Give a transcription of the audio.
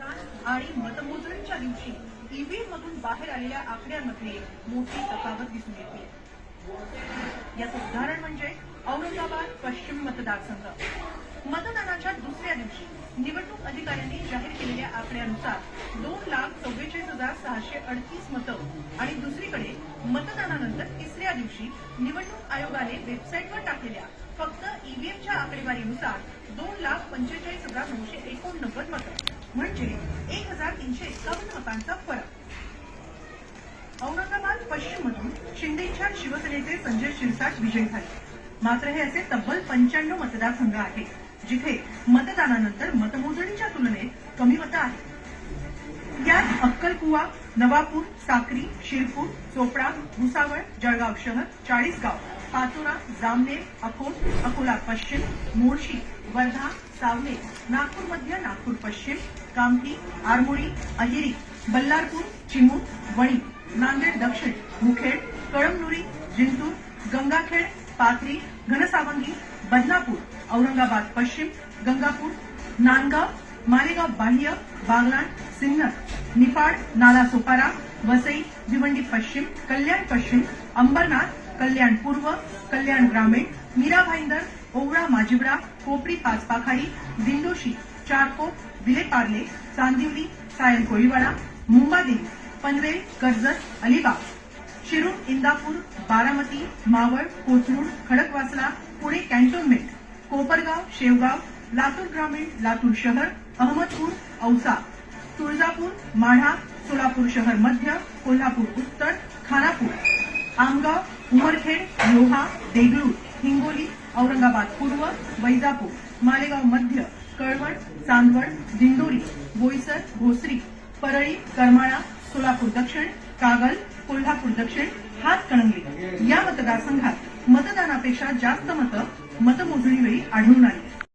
आणि मतमोजणीच्या दिवशी ईव्हीएम मधून बाहेर आलेल्या आकड्यांमध्ये मोठी तफावत दिसून येते. याचं उदाहरण म्हणजे औरंगाबाद पश्चिम मतदारसंघ. मतदानाच्या दुसऱ्या दिवशी निवडणूक अधिकाऱ्यांनी जाहीर केलेल्या आकड्यानुसार दोन लाख चव्वेचाळीस हजार सहाशे अडतीस मतं आणि दुसरीकडे मतदानानंतर तिसऱ्या दिवशी निवडणूक आयोगाने वेबसाईटवर टाकलेल्या फक्त ईव्हीएमच्या आकडेवारीनुसार दोन लाख पंचेचाळीस हजार नऊशे म्हणजे एक हजार तीनशे एकावन्न मतांचा फरक. औरंगाबाद पश्चिम मधून शिंदेच्या शिवसेनेचे संजय शिरसाट विजयी झाले. मात्र हे असे तब्बल पंच्याण्णव मतदारसंघ आहेत जिथे मतदानानंतर मतमोजणीच्या तुलनेत कमी मतं आहेत. यात अक्कलकुवा नवापूर साक्री शिरपूर चोपडा भुसावळ जळगाव शहर चाळीसगाव पाचोरा जामनेर अकोट अकोला पश्चिम मोर्शी वर्धा सावने नागपूर मध्य नागपूर पश्चिम कामठी आरमोरी अहिरी बल्लारपूर चिमूर वणी नांदेड दक्षिण मुखेड कळमनुरी जिंतूर गंगाखेड पाथरी घनसावंगी बदनापूर औरंगाबाद पश्चिम गंगापूर नांदगाव मालेगाव बाह्य बागलाण सिन्नर निफाड नाला सोपारा वसई भिवंडी पश्चिम कल्याण पश्चिम अंबरनाथ कल्याण पूर्व कल्याण ग्रामीण मीरा भाईंदर ओवळा माजिवडा कोपरी पाचपाखाडी दिंडोशी चारकोप विलेपार्ले चांदिवली सायल कोळीवाडा मुंबादेवी पनवेल कर्जत अलिबाग शिरूर इंदापूर बारामती मावळ कोथरूड खडकवासला पुणे कॅन्टोन्मेंट कोपरगाव शेवगाव लातूर ग्रामीण लातूर शहर अहमदपूर औसा तुळजापूर माढा सोलापूर शहर मध्य कोल्हापूर उत्तर खानापूर आमगाव उमरखेड लोहा देगलूर हिंगोली औरंगाबाद पूर्व वैजापूर मालेगाव मध्य कळवण चांदवड दिंडोरी बोईसर भोसरी परळी करमाळा सोलापूर दक्षिण कागल कोल्हापूर दक्षिण हातकणंगले या मतदारसंघात मतदानापेक्षा जास्त मतं मतमोजणीवेळी आढळून आली.